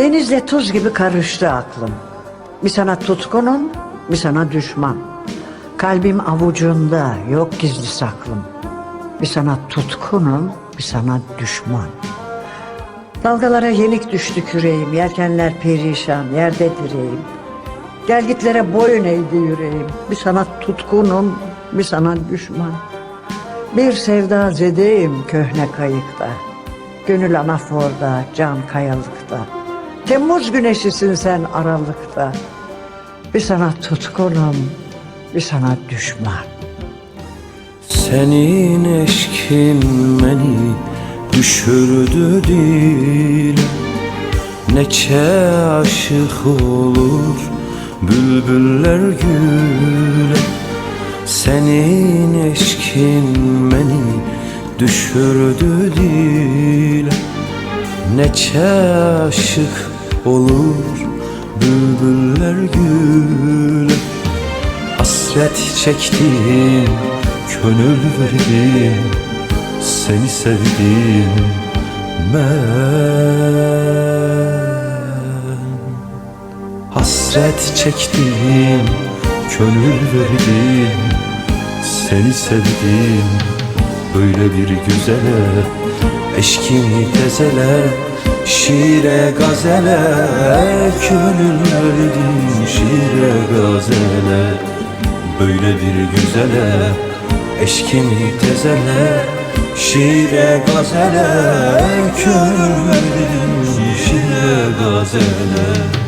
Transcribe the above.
Denizle tuz gibi karıştı aklım. Bir sana tutkunum, bir sana düşman. Kalbim avucunda, yok gizli saklım. Bir sana tutkunum, bir sana düşman. Dalgalara yenik düştü küreğim, yelkenler perişan, yerde direğim. Gelgitlere boyun eğdi yüreğim. Bir sana tutkunum, bir sana düşman. Bir sevda zedeyim köhne kayıkta. Gönül anaforda, can kayalıkta. Temmuz güneşisin sen aralıkta. Bir sana tutkunum, bir sana düşman. Senin eşkin beni düşürdü dile Neçe aşık olur bülbüller güle Senin eşkin beni düşürdü dile Neçe aşık olur bülbüller güle Hasret çektim, gönül verdim. Seni sevdim ben. Hasret çektim, gönül verdim. Seni sevdim, böyle bir güzele Eşkimi tezele, şiire gazele Gönül verdim şiire gazele Böyle bir güzele. Eşkimi tezele Şiire gazele Gönül verdim şiire gazele